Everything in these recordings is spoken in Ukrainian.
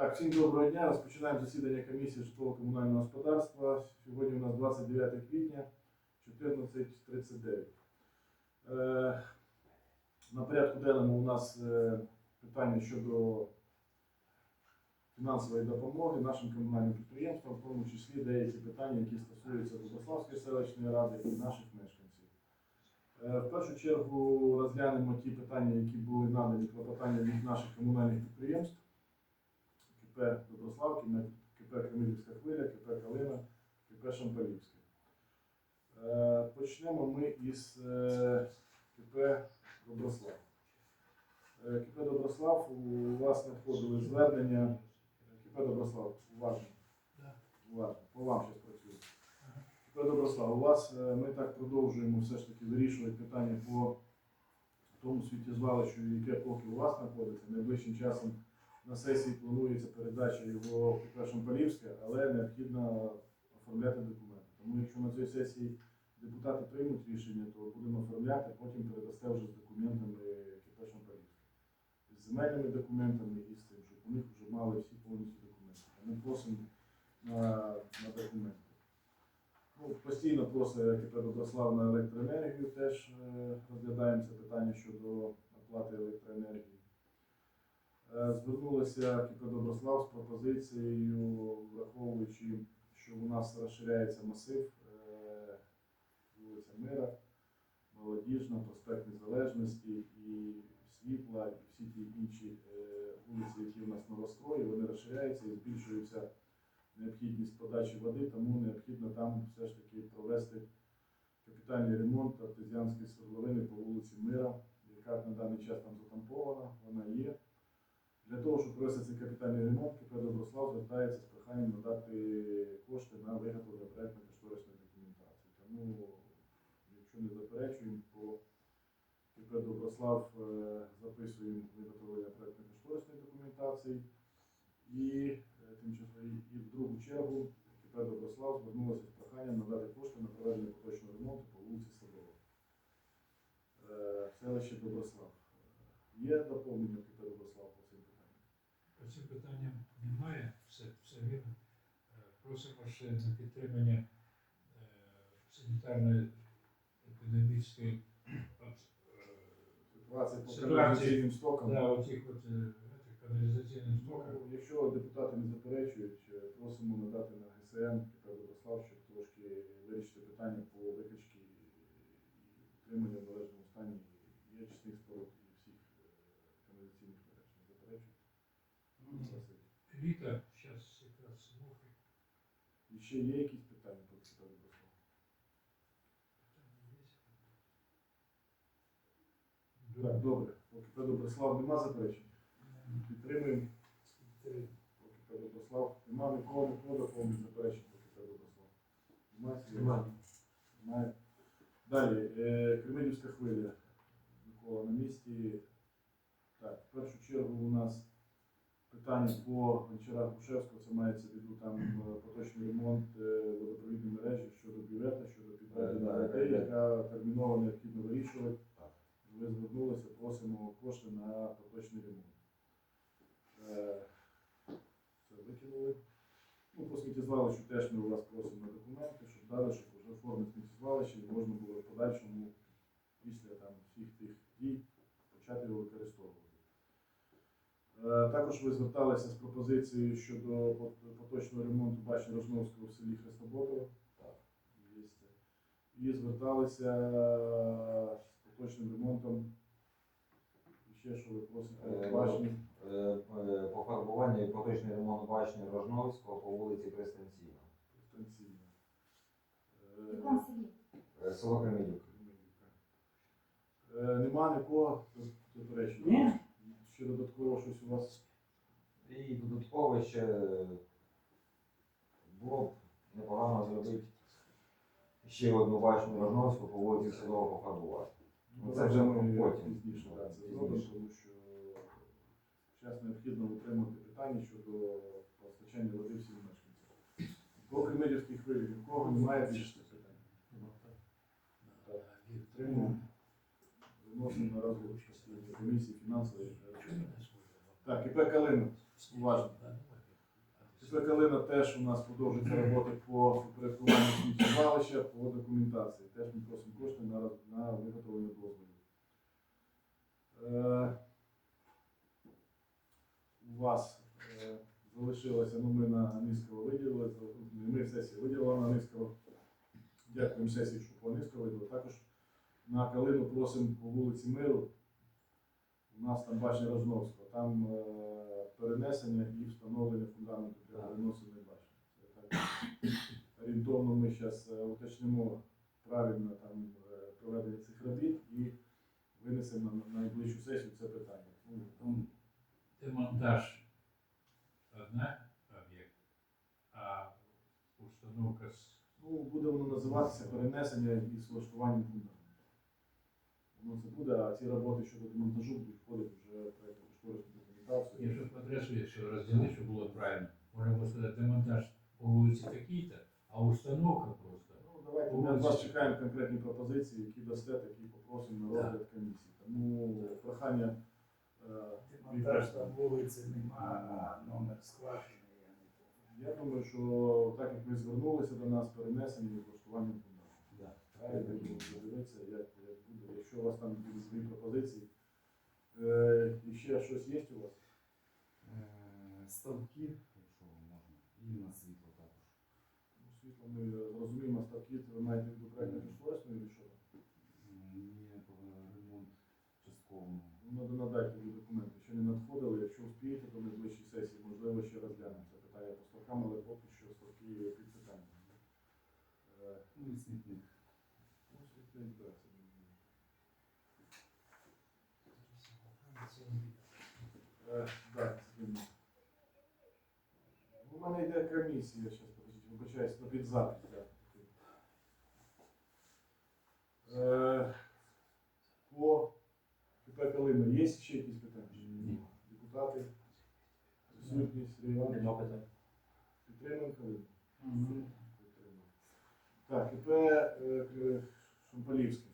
Так, всім доброго дня. Розпочинаємо засідання комісії житлово-комунального господарства. Сьогодні у нас 29 квітня 14.39. Е, на порядку денному у нас е, питання щодо фінансової допомоги нашим комунальним підприємствам, в тому числі деякі питання, які стосуються Дубославської селищної ради і наших мешканців. Е, В першу чергу розглянемо ті питання, які були надані клопотання від наших комунальних підприємств. КП Доброславки, КП Кремлівська хвиля, КП Калина, КП Шампалівське. Е, Почнемо ми із е, КП Доброслав. Е, КП Доброслав, у вас надходили звернення. КП Доброслав, уважно. Уважно. По вам зараз працюю. КП Доброслав, у вас е, ми так продовжуємо все ж таки вирішувати питання по тому світі звалищу, яке поки у вас знаходиться. Найближчим часом на сесії планується передача його в Шампалівське, але необхідно оформляти документи. Тому якщо на цій сесії депутати приймуть рішення, то будемо оформляти, потім передасте вже з документами КП Шампалівське. З земельними документами і з тим, щоб у них вже мали всі повністю документи. Ми просимо на, на документи. Ну, постійно просить КП Доброслав на електроенергію, теж е, розглядаємо це питання щодо оплати електроенергії. Е, Звернулися КП Доброслав з пропозицією, враховуючи, що у нас розширяється масив е, вулиця Мира, Молодіжна, проспект Незалежності і Світла, і всі ті інші е, вулиці, які у нас на новострої, вони розширяються і збільшується необхідність подачі води, тому необхідно там все ж таки провести капітальний ремонт артезіанської свердловини по вулиці Мира, яка на даний час там затампована, вона є. Для того, щоб провести цей капітальний ремонт, КП Доброслав звертається з проханням надати кошти на виготовлення проєктно-кошторисної документації. Тому, якщо не заперечуємо, то КП Доброслав е, записуємо виготовлення проєктно-кошторисної документації і е, і в другу чергу КП Доброслав звернулося з проханням надати кошти на проведення поточного ремонту по вулиці Садова. Е, Селище Доброслав. Є доповнення КП Доброслав по цим питанням? Питанням немає, все, все вірно. Е, Просимо ще на підтримання е, санітарної економічної е, по Ситуації. от. Ну, Якщо депутати не заперечують, просимо надати на ГСН КП Доброслав, щоб трошки вирішити питання по викачці і утримання в належному стані і очисних споруд і всіх е, каналізаційних мереж. Не заперечують? Літо, зараз якраз мокре. І ще є якісь питання по КП Доброслав? Так, добре. По КП Доброслав нема заперечень? Підтримуємо. По КП Доброслав. Нема нікого, нікого доповнень заперечень по КП Доброслав. Немає? Немає. Немає. Далі. Е, Кремлівська хвиля. Микола на місці. Так, в першу чергу у нас питання по Гончара Грушевського. Це мається в виду там е, поточний ремонт е, водопровідної мережі щодо бювета, щодо підведення да. яка терміново необхідно вирішувати. Ви звернулися, просимо кошти на поточний ремонт. Це викинули. Ну, по сміттєзвалищу теж ми у вас просимо документи, щоб дали, щоб вже форми сміттєзвалища і можна було в подальшому, після там, всіх тих дій, почати його використовувати. Е, Також ви зверталися з пропозицією щодо поточного ремонту башні Рожновського в селі Хрестоботово. Так. І зверталися з поточним ремонтом. І ще що ви просите Е, башні. Е, е, Пофарбування і поточний ремонт башні Рожновського по вулиці Пристанційна. Станційна. В якому селі? Е, Село Кремідюк. Е, Нема нікого заперечень. Ще додатково щось у вас. І додатково ще було б непогано зробити ще одну башню Рожновську по вулиці Садова пофарбувати. Ну, це вже ми потім. пізніше це зробимо, тому що зараз необхідно утримати питання щодо постачання води всім мешканцям. По Кремлівській хвилі ні в кого немає більше цих питань. Підтримуємо. Виносимо на розгляд комісії фінансової. Так, ІП Калина. Уважно. КП Калина теж у нас продовжується роботи по упорядкуванню сміттєзвалища, по документації. Теж ми просимо кошти на, на виготовлення дозволів. Е, у вас е, залишилося, ну ми на Низького виділили, ми сесії виділили на Низького. Дякуємо сесії, що по Низького виділили. Також на Калину просимо по вулиці Миру. У нас там башня Рожновського, там е, перенесення і встановлення фундаменту для Так. переносеної башні. Орієнтовно ми зараз уточнимо правильно там е, проведення цих робіт і винесемо на, на найближчу сесію це питання. Ну, там Демонтаж одне об'єкт, а установка з Ну, буде воно називатися перенесення і влаштуванням фундаменту. Воно це буде, а ці роботи щодо демонтажу будуть входити вже в проєктну кошторисну документацію. Я щоб адресу, якщо розділити, щоб було правильно, можна було сказати демонтаж по вулиці такій-то, а установка просто. Ну, давайте ми від вас чекаємо конкретні пропозиції, які дасте, такі попросимо на розгляд комісії. Тому прохання е, Демонтаж там вулиці нема, а номер скважини я думаю, що так як ви звернулися до нас, перенесення і фундаменту. Да. Правильно, як, буде. Якщо у вас там будуть свої пропозиції. Е, і ще щось є у вас? Е, Ставки, якщо можна, і на світло також. Ну, світло ми зрозуміємо, ставки, це ви маєте в виду проєктно кошторисної чи що? Ні, ремонт частково. Ну, надо надати тобі документи, ще не надходили. Якщо успієте, то найближчій сесії, можливо, ще розглянемо це питання по ставкам, але поки що ставки під питанням. Е, Ну і смітник. ну, світло, да, це не- Е, Так, це він. У мене йде комісія, зараз подождіть, вибачаюсь, на так. Е, По КП Калина є ще якісь питання? Депутати? Присутність, Сергій Іванович? Підтримуємо Калину? Підтримуємо. Так, КП е, Шампалівське.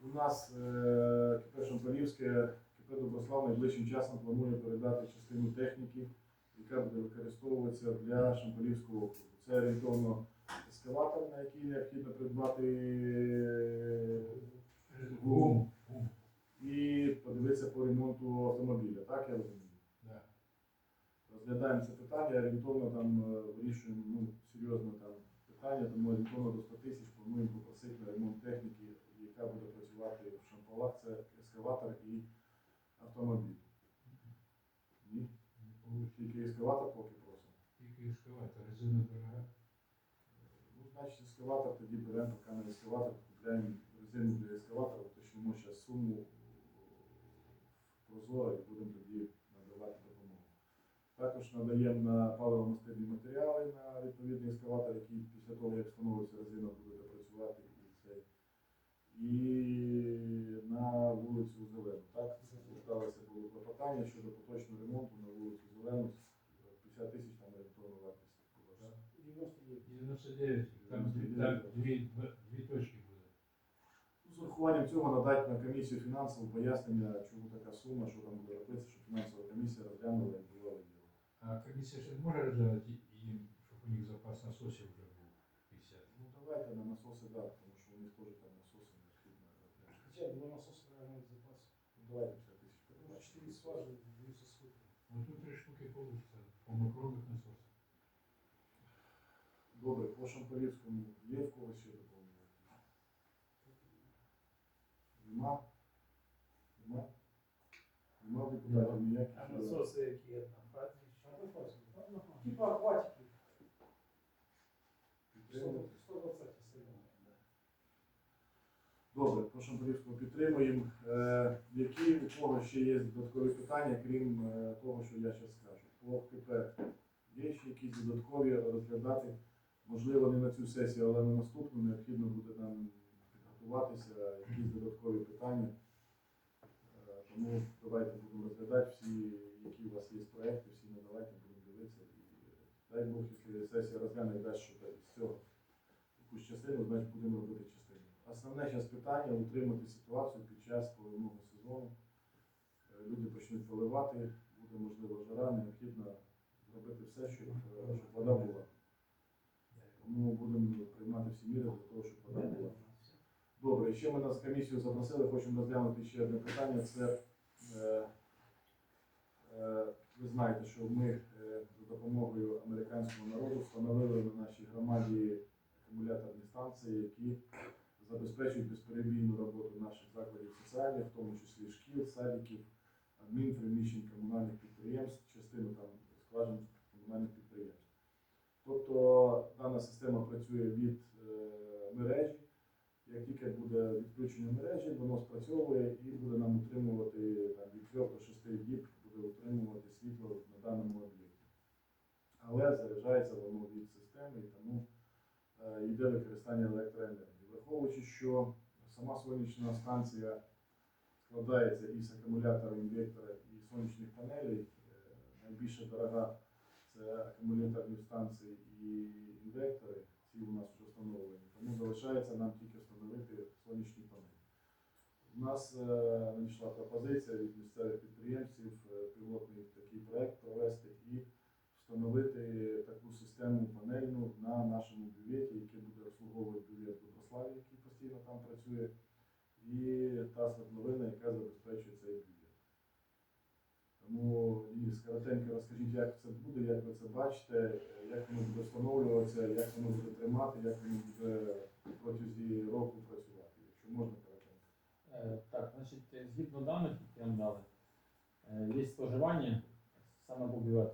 У нас е, КП Шампалівське, Доброслав найближчим часом планує передати частину техніки, яка буде використовуватися для Шампалівського округу. Це орієнтовно ескаватор, на який необхідно придбати Гум. Гум. і подивитися по ремонту автомобіля, так я розумію? Да. Розглядаємо це питання, орієнтовно там е, вирішуємо ну, серйозне там питання, тому орієнтовно до 100 тисяч плануємо попросити на ремонт техніки, яка буде працювати в шампалах, це ескаватор і автомобіль. Ні, тільки ескаватор поки просимо. Тільки ескаватор, резина дорога. Ну, значить, ескаватор тоді беремо поки на ескаватор, купляємо резину для ескаватора, уточнимо зараз суму е, прозоро і будемо тоді надавати допомогу. Також надаємо на паливо-мастильні матеріали на відповідний ескаватор, який після того, як встановиться резина, буде допрацювати. І на вулицю Зелену. Так, зверталося було клопотання щодо поточного ремонту на вулицю Зелену. 50 тисяч там орієнтовна вартість була. так? 99, там, дві- там дві, два- дві точки буде. Ну, З урахуванням цього надати на комісію фінансового пояснення, чому така сума, що там буде робитися, щоб фінансова комісія розглянула і була виділена. А комісія ще може розглядати їм, щоб у них запас насосів вже був 50. Ну давайте на насоси дати, тому що у них теж там насоси необхідно розглянути. Хоча два насоси реального запасу. Ну давайте 50 тисяч Може, передбачимо. чотири скважини, дві сосуди. Ну тут три штуки получится по макрових насосах. Добре, по Шамполівському є в когось ще доповнення? Нема? Нема? Нема в депутатів ніяких? А насоси, які є там, фазі, Типа акватики. Підтримуєте? Добре, по Шамполівському підтримуємо. Е, які у кого ще є додаткові питання, крім е, того, що я зараз скажу? По КП є ще якісь додаткові розглядати? Можливо, не на цю сесію, але на наступну необхідно буде нам підготуватися, якісь додаткові питання. Е, Тому давайте будемо розглядати всі, які у вас є проекти, всі надавайте, будемо дивитися. І дай Бог, якщо сесія розгляне дасть, що з цього якусь частину, значить будемо робити частину. Основне зараз питання утримати ситуацію під час поливного сезону. Е, Люди почнуть поливати, буде можливо жара, необхідно зробити все щоб, е, щоб вода була. Тому будемо приймати всі міри для того, щоб вода була. Добре, ще ми нас комісію запросили, хочемо розглянути ще одне питання. Це е, е, ви знаєте, що ми е, за допомогою американського народу встановили на нашій громаді акумуляторні станції, які забезпечують безперебійну роботу наших закладів соціальних, в тому числі шкіл, садиків, адмінприміщень комунальних підприємств, частину там скважин комунальних підприємств. Тобто дана система працює від е, мережі. Як тільки буде відключення мережі, воно спрацьовує і буде нам утримувати там, від 3 до 6 діб буде утримувати світло на даному об'єкті. Але заряджається воно від системи і тому е, йде використання електроенергії. Враховуючи, що сама сонячна станція складається із акумулятора, інвектора і сонячних панелей, е, найбільше дорога це акумуляторні станції і інвектори, ці у нас вже встановлені. Тому залишається нам тільки встановити сонячні панелі. У нас е, надійшла пропозиція від місцевих підприємців е, пілотний такий проект провести і встановити таку систему панельну на нашому бюветі, який буде обслуговувати бювет Доброславі, який постійно там працює, і та свердловина, яка забезпечує цей бювет. Тому, Денис, коротенько розкажіть, як це буде, як ви це бачите, як воно буде встановлюватися, як воно буде тримати, як воно буде протягом року працювати, якщо можна коротенько. Е, Так, значить, згідно даних, які нам дали, е, є споживання саме по.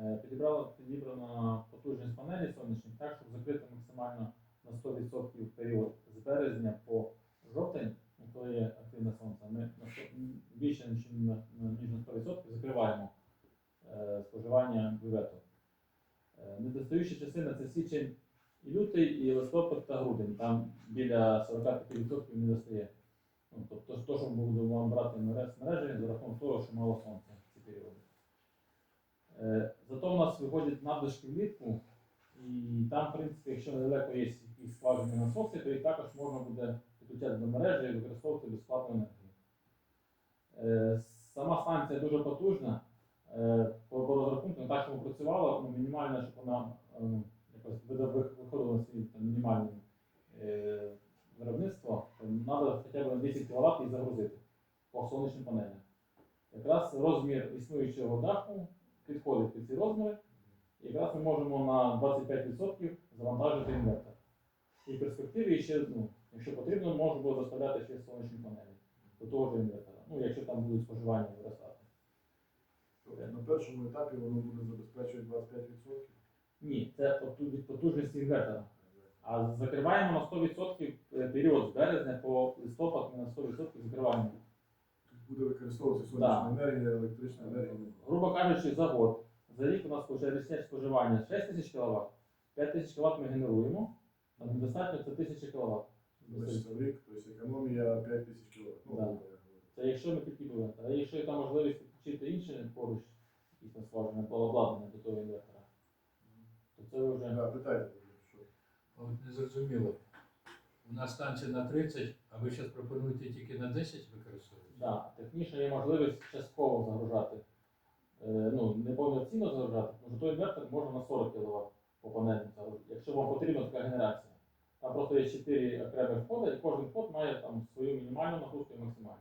Е, Підібрала, підібрана потужність панелі сонячних так, щоб закрити максимально на 100% період з березня по жовтень, ну, коли є активне сонце, ми на сто- м, більше ніж на, ніж на 100% закриваємо е, споживання бювету. Е, Недостаючі частини це січень і лютий, і листопад та грудень. Там біля 45% не достає. Ну, тобто, то, що буду вам брати з мережі, за рахунок того, що мало сонця в ці періоди. Е, зато у нас виходять надлишки влітку, і там, в принципі, якщо недалеко є якісь скважини насоси, то їх також можна буде підключати до мережі і використовувати безплатну енергію. Е, сама станція дуже потужна. Е, по, по розрахунку, так, щоб працювала, ну, мінімально, щоб вона е, якось виходила на свій там, мінімальний е, виробництво, то треба хоча б на 10 кВт і загрузити по сонячним панелям. Якраз розмір існуючого даху підходить під ці розміри, якраз ми можемо на 25% завантажити інвертор. І в перспективі ще, ну, якщо потрібно, можна буде заставляти ще сонячні панелі до того ж інвертора. Ну, якщо там будуть споживання виростати. На першому етапі воно буде забезпечувати 25%. Ні, це від потужності інвертора. А закриваємо на 100% період з березня по листопад ми на 100% закриваємо. Тут буде використовуватися сонячна енергія, електрична енергія. Грубо кажучи, за год. За рік у нас річне споживання 6 тисяч кВт, 5 тисяч кВт ми генеруємо, а недостатньо це 1000 кВт. Рік, тобто економія 5 тисяч кВт. Ну. Це якщо ми будемо. А якщо є там можливість підключити інші поруч, якісь або обладнання до того інвертора, то це вже. Да, питайте, що. От не зрозуміло. У нас станція на 30, а ви зараз пропонуєте тільки на 10 використовувати? Да, технічно є можливість частково загружати. Е, ну, не повноцінно загружати, тому що той інвертор може на 40 кВт по панелі якщо вам потрібна така генерація. Там просто є 4 окремі входи, і кожен вход має там свою мінімальну нагрузку і максимальну.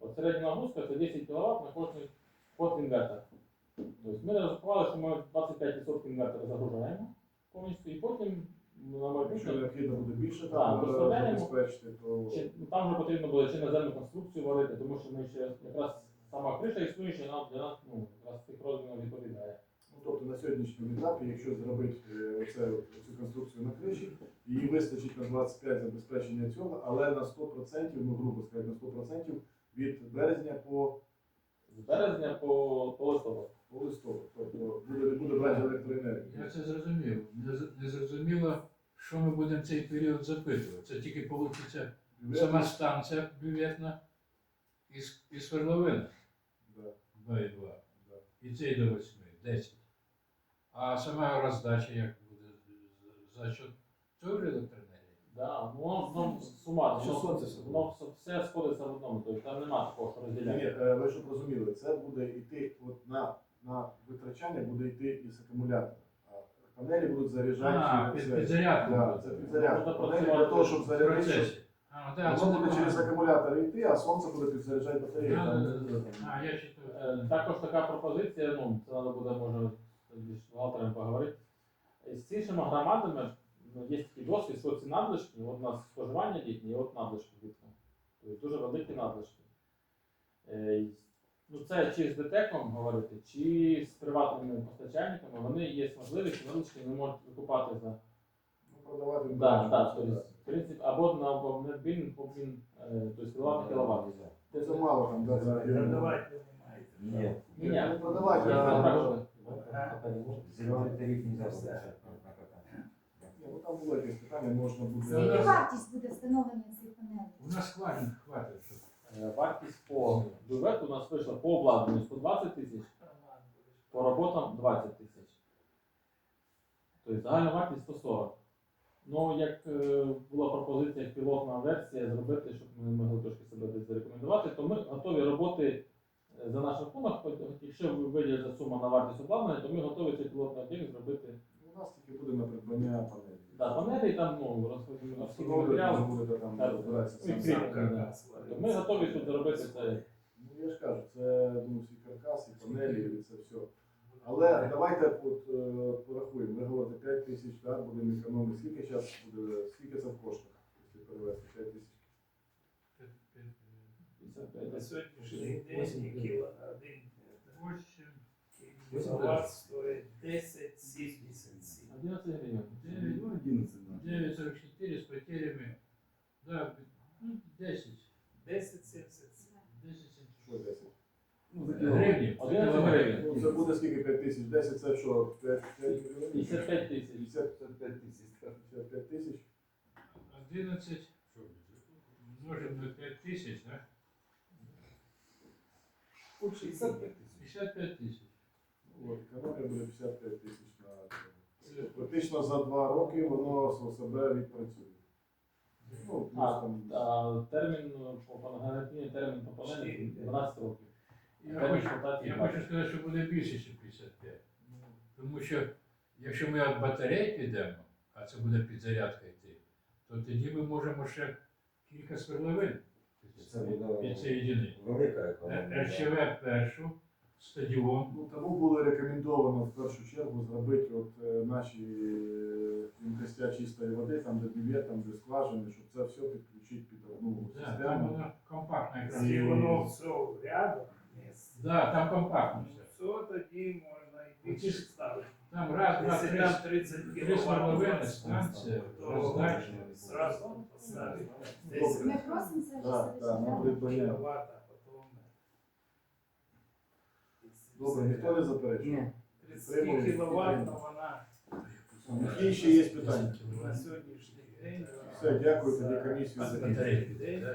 От середня нагрузка це 10 кВт на кожний вход інвертор. Тобто ми розрахували, що ми 25% інвертора загружаємо повністю, і потім на Якщо необхідно буде більше Так, там е, забезпечити, то чи, ну, там вже потрібно буде чи наземну конструкцію варити, тому що ми ще якраз сама криша існуюча нам для нас ну, якраз тих розмірів відповідає. Ну, тобто на сьогоднішньому етапі, якщо зробити е, оце, цю конструкцію на криші, її вистачить на 25 забезпечення цього, але на 100%, ну грубо сказати, на 100% від березня по, З березня по, по листопад. по листопад. Тобто буде, не буде брати електроенергію. Я це зрозумів. Не, з- не зрозуміло, що ми будемо цей період запитувати. Це тільки вийде сама станція бюветна і, с- і сверловина Да, 2,2. да. І цей до 8, 10. А сама роздача як буде? За- За счет цього електроенергії? Да, ну воно, сумарно, Що воно, сонце все воно все, сходиться в одному, тобто там нема такого, що розділяє. е, ви щоб розуміли, це буде йти от на, на витрачання буде йти із акумулятора. А панелі будуть заряджати А, під, під зарядку Да, буде. це під зарядку. Панелі для того, щоб зарядити. А, да, це воно буде через акумулятор йти, а сонце буде підзаряджати. Да, да, да, да. А, я читаю. Е, Також така пропозиція, ну, це треба буде, може, з бухгалтером поговорити. З іншими громадами ну, є такий досвід, що ці надлишки, от у нас споживання літнє, і от надлишки влітку. Тобто дуже великі надлишки. Е, Ну, це чи з ДТЕКом говорити, чи з приватними постачальниками, вони є можливість, надлишки не можуть викупати за ну, продавати. Да, да, то есть, в принципе, або на обмін, обмін, то есть кіловат на кіловат. Це мало там, да, за Не. Нет. Не а так, Зеленый тариф получать. Ні, ну там було якесь питання, можна буде. Скільки вартість буде встановлення цих панелей? У нас хватить, хватить. Е, Вартість по бювету у нас вийшла по обладнанню 120 тисяч, по роботам 20 тисяч. Тобто загальна вартість 140. Ну, як е, була пропозиція пілотна версія зробити, щоб ми могли трошки себе десь зарекомендувати, то ми готові роботи е, за наш рахунок. Хоч- Якщо ви виділите сума на вартість обладнання, то ми готові цей пілотний об'єкт зробити. У нас тільки буде на придбання панелі. Да, панелі там ну, розходимо розхідні матеріали. можна буде там Так, розбиратися ну, і сам. крім- Каркас То Ми готові тут зробити це. Ну я ж кажу, це ну, всі каркаси, панелі і це все. Але давайте от, е, порахуємо. Ви говорите 5 тисяч, так, будемо економити. Скільки зараз буде, скільки це в коштах, якщо перевести 5 тисяч? На сьогоднішній день кіло один Восемь, кіловат стоїть 10,77. 11 гривень. девять, Ну, 11, да. 9,44 с потерями. Да, ну, 10. 10,77. 10 Що 10? Ну, за гривень. 11 гривень. Ну, це буде скільки 5 тисяч? 10 це що? 5, 5 мільйонів? 55 тисяч. 55 тисяч. 55 тисяч. 11 умножим на 5 тысяч, да? 65 тысяч. 55 тысяч. Ну, От, економія буде 55 тисяч на це. Практично за 2 роки воно себе відпрацює. Ну, плюс А, там. а термін ну, по гарантійний термін по панелі 12 років. Я Термін хочу, експлуатації я 20. хочу сказати, що буде більше, ніж 55. Тому що якщо ми від батарей підемо, а це буде підзарядка йти, то тоді ми можемо ще кілька свердловин Це буде підсоєдинити. велика Е, економія. РЧВ першу, стадіон. Ну, тому було рекомендовано в першу чергу зробити от, е, наші е, чистої води, там де бювет, там де скважини, щоб це все підключити під одну Да, там систему. компактно якраз. Якщо воно все рядом Да, там компактно ну, все. все тоді можна і більше ставити. Там раз, два, три, там 30 три кіловат, станція, то роздача. зразу поставити. Ми просимо це Так, вже так, на зараз. придбання. Кіловат, а потім... Добре, ніхто не заперечує. 30 кіловат, вона Які ще є питання? на сьогоднішній день. Все, дякую, тоді комісію За підтримку. День.